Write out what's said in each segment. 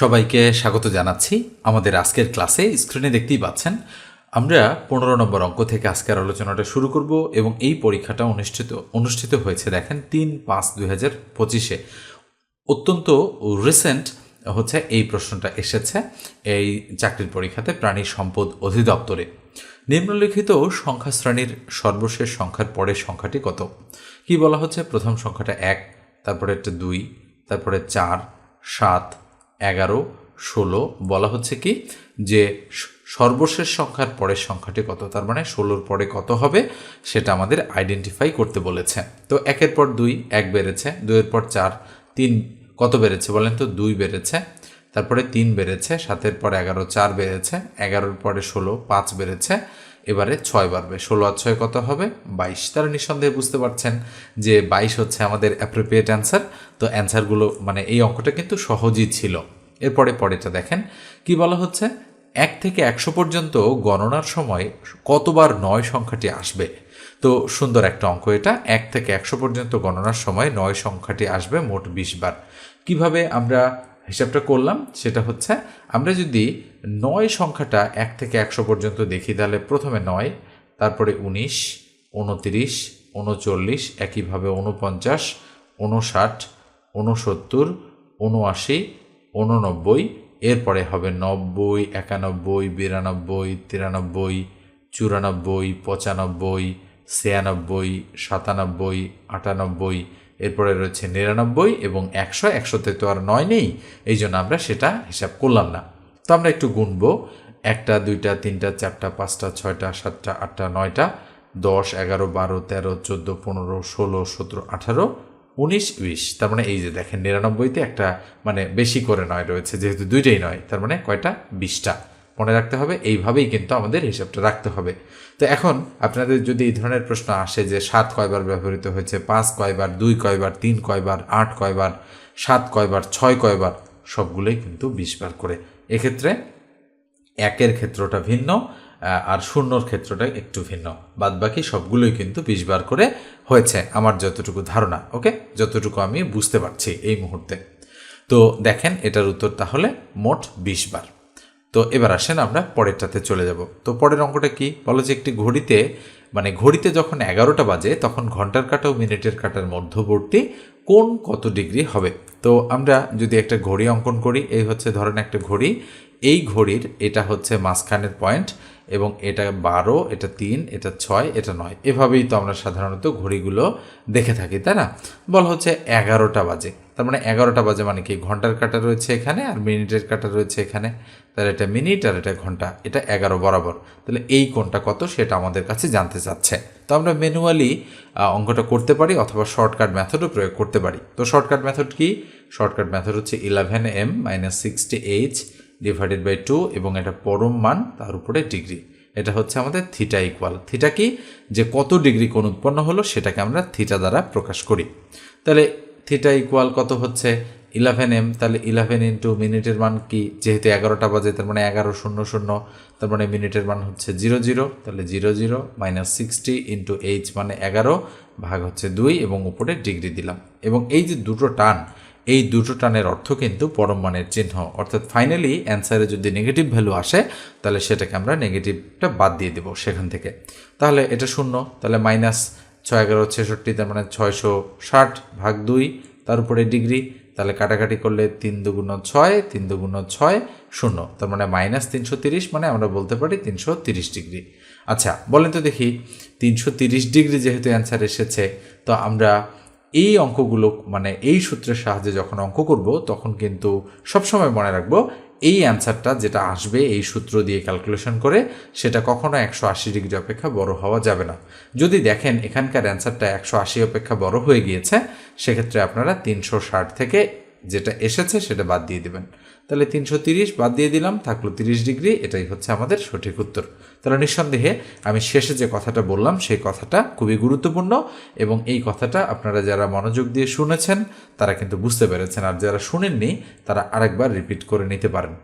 সবাইকে স্বাগত জানাচ্ছি আমাদের আজকের ক্লাসে। স্ক্রিনে দেখতেই পাচ্ছেন, আমরা পনেরো নম্বর অঙ্ক থেকে আজকের আলোচনাটা শুরু করব এবং এই পরীক্ষাটা অনুষ্ঠিত অনুষ্ঠিত হয়েছে দেখেন তিন পাঁচ দুই হাজার পঁচিশে। অত্যন্ত রিসেন্ট হচ্ছে এই প্রশ্নটা এসেছে এই চাকরির পরীক্ষাতে প্রাণী সম্পদ অধিদপ্তরে। নিম্নলিখিত সংখ্যা শ্রেণির সর্বশেষ সংখ্যার পরের সংখ্যাটি কত? কি বলা হচ্ছে? প্রথম সংখ্যাটা এক, তারপরে একটা দুই, তারপরে চার, সাত এগারো, ষোলো বলা হচ্ছে কি? যে সর্বশেষ সংখ্যার পরের সংখ্যাটি কত? তার মানে ষোলোর পরে কত হবে? সেটা আমাদের আইডেন্টিফাই করতে বলেছে। তো একের পর দুই, এক বেড়েছে। দুইয়ের পর চার, তিন কত বেড়েছে বলেন তো? দুই বেড়েছে। তারপরে তিন বেড়েছে। সাতের পর এগারো, চার বেড়েছে। এগারোর পরে ষোলো, পাঁচ বেড়েছে। এবারে ছয় বাড়বে। ষোলো আর ছয় কত হবে? বাইশ। তারা নিঃসন্দেহে বুঝতে পারছেন যে বাইশ হচ্ছে আমাদের অ্যাপ্রোপ্রিয়েট অ্যান্সার তো অ্যান্সারগুলো মানে এই অঙ্কটা কিন্তু সহজই ছিল। এরপরে পরেটা দেখেন। কি বলা হচ্ছে? এক থেকে একশো পর্যন্ত গণনার সময় কতবার নয় সংখ্যাটি আসবে? তো সুন্দর একটা অঙ্ক এটা। এক থেকে একশো পর্যন্ত গণনার সময় নয় সংখ্যাটি আসবে মোট বিশ বার। কীভাবে আমরা হিসাবটা করলাম, সেটা হচ্ছে আমরা যদি নয় সংখ্যাটা এক থেকে একশো পর্যন্ত দেখি, তাহলে প্রথমে নয়, তারপরে উনিশ, উনতিরিশ, উনচল্লিশ, একইভাবে উনপঞ্চাশ, উনষাট, উনসত্তর, উনআশি, উননব্বই, এরপরে হবে নব্বই, একানব্বই, বিরানব্বই, তিরানব্বই, চুরানব্বই, পঁচানব্বই, ছিয়ানব্বই, সাতানব্বই, আটানব্বই এরপরে রয়েছে নিরানব্বই এবং একশো, একশোতে তো আর নয় নেই, এই জন্য আমরা সেটা হিসাব করলাম না। তো আমরা একটু গুনবো। একটা, দুইটা, তিনটা, চারটা, পাঁচটা, ছয়টা, সাতটা, আটটা, নয়টা, দশ, এগারো, বারো, তেরো, চোদ্দ, পনেরো, ষোলো, সতেরো, আঠারো, উনিশ, বিশ। তার মানে এই যে দেখেন, নিরানব্বইতে একটা মানে বেশি করে নয় রয়েছে, যেহেতু দুইটাই নয়, তার মানে কয়টা? বিশটা। মনে রাখতে হবে, এইভাবেই কিন্তু আমাদের হিসাবটা রাখতে হবে। তো এখন আপনাদের যদি এই ধরনের প্রশ্ন আসে যে সাত কয়বার ব্যবহৃত হয়েছে, পাঁচ কয়বার, দুই কয়বার, তিন কয়বার, আট কয়বার, সাত কয়বার, ছয় কয়বার, সবগুলোই কিন্তু বিশ বার করে। এক্ষেত্রে একের ক্ষেত্রটা ভিন্ন আর শূন্যর ক্ষেত্রটা একটু ভিন্ন। বাদ বাকি সবগুলোই কিন্তু বিশ বার করে হয়েছে, আমার যতটুকু ধারণা, ওকে? যতটুকু আমি বুঝতে পারছি এই মুহূর্তে। তো দেখেন, এটার উত্তর তাহলে মোট বিশ বার। তো এবার আসেন আমরা পরেরটাতে চলে যাব। তো পরের অঙ্কটা কি? বলো যে একটি ঘড়িতে মানে ঘড়িতে যখন এগারোটা বাজে, তখন ঘণ্টার কাটা ও মিনিটের কাটার মধ্যবর্তী কোন কত ডিগ্রি হবে? তো আমরা যদি একটা ঘড়ি অঙ্কন করি, এই হচ্ছে ধরেন একটা ঘড়ি, এই ঘড়ির এটা হচ্ছে মাঝখানের পয়েন্ট এবং এটা বারো, এটা তিন, এটা ছয়, এটা নয়। এভাবেই তো আমরা সাধারণত ঘড়িগুলো দেখে থাকি, তাই না? বলা হচ্ছে এগারোটা বাজে। তার মানে এগারোটা বাজে মানে কি? ঘণ্টার কাটা রয়েছে এখানে আর মিনিটের কাটা রয়েছে এখানে। তাহলে এটা মিনিট আর এটা ঘণ্টা, এটা এগারো বরাবর। তাহলে এই কোনটা কত সেটা আমাদের কাছে জানতে চাচ্ছে। তো আমরা ম্যানুয়ালি অঙ্কটা করতে পারি অথবা শর্টকাট মেথডও প্রয়োগ করতে পারি। তো শর্টকাট মেথড কি? শর্টকাট মেথড হচ্ছে eleven M minus sixty H divided by two এবং এটা পরম মান, তার উপরে ডিগ্রি। এটা হচ্ছে আমাদের থিটা ইকুয়াল থিটা কি? যে কত ডিগ্রি কোণ উৎপন্ন হলো সেটাকে আমরা থিটা দ্বারা প্রকাশ করি। তাহলে থিটা ইকুয়াল কত হচ্ছে? ইলেভেন এম তাহলে ইলেভেন ইন্টু মিনিটের মান কি? যেহেতু এগারোটা বাজে, তার মানে এগারো শূন্য শূন্য, তার মানে মিনিটের মান হচ্ছে জিরো জিরো তাহলে zero zero minus sixty into H মানে এগারো, ভাগ হচ্ছে দুই এবং উপরে ডিগ্রি দিলাম। এবং এই যে দুটো টান, এই দুটো টানের অর্থ কিন্তু পরম মানের চিহ্ন। অর্থাৎ ফাইনালি অ্যান্সারে যদি নেগেটিভ ভ্যালু আসে, তাহলে সেটাকে আমরা নেগেটিভটা বাদ দিয়ে দেবো সেখান থেকে। তাহলে এটা শূন্য, তাহলে মাইনাস ছয় এগারো ছেষট্টি, তার মানে ছয়শো ষাট ভাগ দুই, তার উপরে ডিগ্রি, তাহলে কাটাকাটি করলে তিন দুগুণ ছয়, তিন দুগুণ ছয় শূন্য, তার মানে মাইনাস তিনশো তিরিশ মানে আমরা বলতে পারি তিনশো তিরিশ ডিগ্রি। আচ্ছা বলেন তো দেখি, তিনশো তিরিশ ডিগ্রি যেহেতু অ্যান্সার এসেছে, তো আমরা এই অঙ্কগুলো মানে এই সূত্রের সাহায্যে যখন অঙ্ক করব, তখন কিন্তু সবসময় মনে রাখব এই অ্যান্সারটা যেটা আসবে, এই সূত্র দিয়ে ক্যালকুলেশন করে, সেটা কখনো একশো আশি ডিগ্রি অপেক্ষা বড় হওয়া যাবে না। যদি দেখেন এখানকার অ্যান্সারটা একশো আশি অপেক্ষা বড় হয়ে গিয়েছে, সেক্ষেত্রে আপনারা তিনশো ষাট থেকে যেটা এসেছে, সেটা বাদ দিয়ে দেবেন। তাহলে তিনশো তিরিশ বাদ দিয়ে দিলাম, থাকল তিরিশ ডিগ্রি, এটাই হচ্ছে আমাদের সঠিক উত্তর। তাহলে নিঃসন্দেহে আমি শেষে যে কথাটা বললাম, সেই কথাটা খুবই গুরুত্বপূর্ণ এবং এই কথাটা আপনারা যারা মনোযোগ দিয়ে শুনেছেন, তারা কিন্তু বুঝতে পেরেছেন, আর যারা শুনেননি, তারা আরেকবার রিপিট করে নিতে পারেন।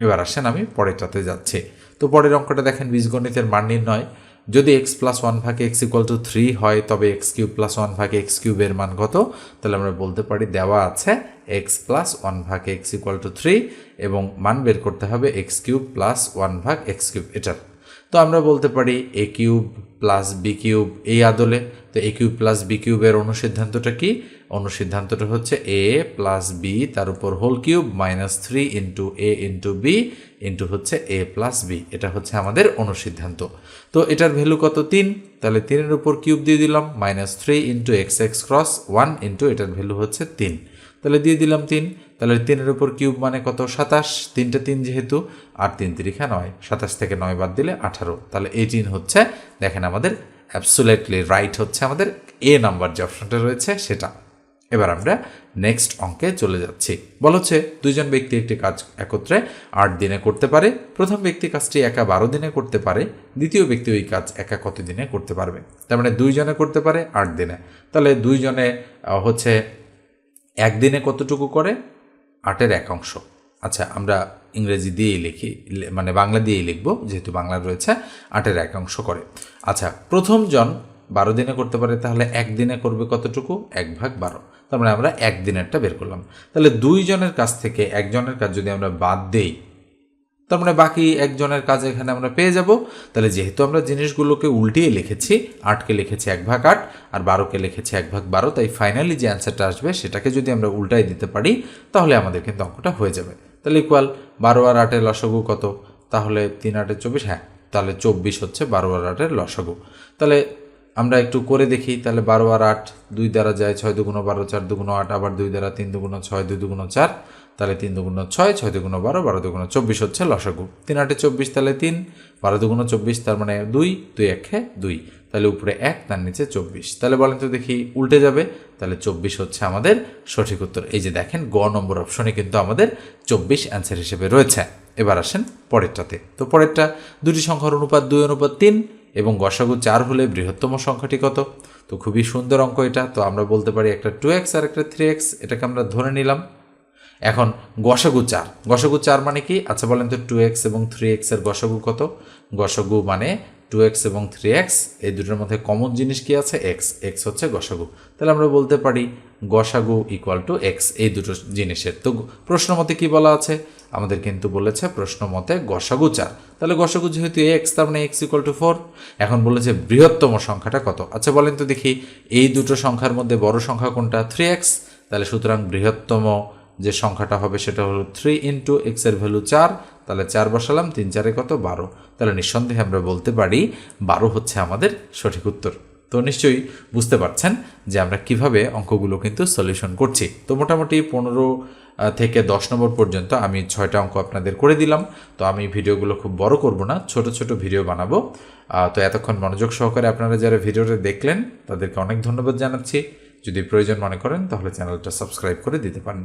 এবার আসেন আমি পরেরটাতে যাচ্ছি। তো পরের অঙ্কটা দেখেন, বীজগণিতের মান নির্ণয়। যদি এক্স প্লাস ওয়ান ভাগে এক্স ইকুয়াল টু থ্রি হয়, তবে এক্স কিউব প্লাস ওয়ান ভাগে এক্স কিউবের মান কত? তাহলে আমরা বলতে পারি দেওয়া আছে এক্স প্লাস ওয়ান ভাগে এক্স ইকুয়াল টু থ্রি এবং মান বের করতে হবে এক্স কিউব প্লাস ওয়ান ভাগ এক্স কিউব এটার। তো আমরা বলতে পারি A cube plus B cube এই আদলে তো এ কিউব প্লাস বি কিউবের অনুসিদ্ধান্তটা কি? অনুসিদ্ধান্তটা হচ্ছে এ প্লাস বি তার উপর whole cube minus three into A into B into হচ্ছে এ প্লাস বি এটা হচ্ছে আমাদের অনুসিদ্ধান্ত। তো এটার ভ্যালু কত? তিন। তাহলে তিনের উপর কিউব দিয়ে দিলাম minus three into X X cross one into এটার ভ্যালু হচ্ছে তিন। তাহলে দিয়ে দিলাম তিন। তাহলে তিনের উপর কিউব মানে কত? সাতাশ। তিনটা তিন যেহেতু, আর তিন তিরিখা নয়। সাতাশ থেকে নয় বাদ দিলে আঠারো। তাহলে এইটিন হচ্ছে, দেখেন আমাদের অ্যাবসোলেটলি রাইট হচ্ছে আমাদের এ নাম্বার যে অপশনটা রয়েছে সেটা। এবার আমরা নেক্সট অঙ্কে চলে যাচ্ছি। বলা হচ্ছে দুইজন ব্যক্তি একটি কাজ একত্রে আট দিনে করতে পারে, প্রথম ব্যক্তি কাজটি একা বারো দিনে করতে পারে, দ্বিতীয় ব্যক্তি ওই কাজ একা কত দিনে করতে পারবে? তার মানে দুইজনে করতে পারে আট দিনে। তাহলে দুইজনে হচ্ছে একদিনে কতটুকু করে? আটের এক অংশ। আচ্ছা আমরা ইংরেজি দিয়েই লিখি মানে বাংলা দিয়েই লিখব, যেহেতু বাংলা রয়েছে, আটের এক অংশ করে। আচ্ছা প্রথম জন বারো দিনে করতে পারে, তাহলে একদিনে করবে কতটুকু? এক ভাগ বারো। তার মানে আমরা একদিনেরটা বের করলাম। তাহলে দুইজনের কাছ থেকে একজনের কাজ যদি আমরা বাদ দেই তার মানে বাকি একজনের কাজ এখানে আমরা পেয়ে যাব। তাহলে যেহেতু আমরা জিনিসগুলোকে উল্টিয়ে লিখেছি, আটকে লিখেছি এক ভাগ আট আর বারোকে লিখেছি এক ভাগ বারো, তাই ফাইনালি যে অ্যান্সারটা আসবে সেটাকে যদি আমরা উল্টাই দিতে পারি, তাহলে আমাদের কিন্তু অঙ্কটা হয়ে যাবে। তাহলে ইকুয়াল বারো আর আটের লসগু কত? তাহলে তিন আটের চব্বিশ হ্যাঁ তাহলে চব্বিশ হচ্ছে বারো আর আটের লসগু। তাহলে আমরা একটু করে দেখি, তাহলে বারো আর আট দুই দ্বারা যায় ছয় দুগুণ বারো, চার দুগুণ আট, আবার দুই দ্বারা তিন দুগুণ ছয়, দুই দুগুণ চার, তাহলে তিন দুগুণ ছয় ছয় দুগুণ বারো বারো দুগুণ চব্বিশ হচ্ছে লসাগু। তিন আটে চব্বিশ, তাহলে তিন, বারো দুগুণ চব্বিশ, তার মানে দুই দুই একে দুই, তাহলে উপরে এক, তার নিচে চব্বিশ। তাহলে বলেন তো দেখি উল্টে যাবে, তাহলে চব্বিশ হচ্ছে আমাদের সঠিক উত্তর। এই যে দেখেন, গ নম্বর অপশনে কিন্তু আমাদের চব্বিশ অ্যান্সার হিসেবে রয়েছে। এবার আসেন পরেরটাতে। তো পরেরটা, দুটি সংখ্যার অনুপাত দুই, অনুপাত তিন এবং গসাগু চার হলে বৃহত্তম সংখ্যাটি কত? তো খুবই সুন্দর অঙ্ক এটা। তো আমরা বলতে পারি একটা টু এক্স আর একটা থ্রি এক্স এটাকে আমরা ধরে নিলাম। এখন গসাগু চার। গসাগু চার মানে কি? আচ্ছা বলেন তো টু এক্স এবং থ্রি এক্সের গসাগু কত? গসাগু মানে টু এক্স এবং থ্রি এক্স এই দুটোর মধ্যে কমন জিনিস কি আছে? এক্স এক্স হচ্ছে গসাগু। তাহলে আমরা বলতে পারি গসাগু ইকুয়াল টু এক্স এই দুটো জিনিসের। তো প্রশ্ন মতে কি বলা আছে? আমাদের কিন্তু বলেছে প্রশ্ন মতে গসাগু চার। তাহলে গসাগু যেহেতু এক্স তার মানে এক্স ইকুয়াল টু ফোর এখন বলেছে বৃহত্তম সংখ্যাটা কত? আচ্ছা বলেন তো দেখি, এই দুটো সংখ্যার মধ্যে বড় সংখ্যা কোনটা? থ্রি এক্স তাহলে সুতরাং বৃহত্তম যে সংখ্যাটা হবে সেটা হলো থ্রি ইন্টু এক্সের ভ্যালু চার, তাহলে চার বসালাম, তিন চারে কত? বারো। তাহলে নিঃসন্দেহে আমরা বলতে পারি বারো হচ্ছে আমাদের সঠিক উত্তর। তো নিশ্চয়ই বুঝতে পারছেন যে আমরা কীভাবে অঙ্কগুলো কিন্তু সলিউশন করছি। তো মোটামুটি পনেরো থেকে দশ নম্বর পর্যন্ত আমি ছয়টা অঙ্ক আপনাদের করে দিলাম। তো আমি ভিডিওগুলো খুব বড় করব না, ছোট ছোট ভিডিও বানাবো। তো এতক্ষণ মনোযোগ সহকারে আপনারা যারা ভিডিওটা দেখলেন, তাদেরকে অনেক ধন্যবাদ জানাচ্ছি। যদি প্রয়োজন মনে করেন, তাহলে চ্যানেলটা সাবস্ক্রাইব করে দিতে পারেন।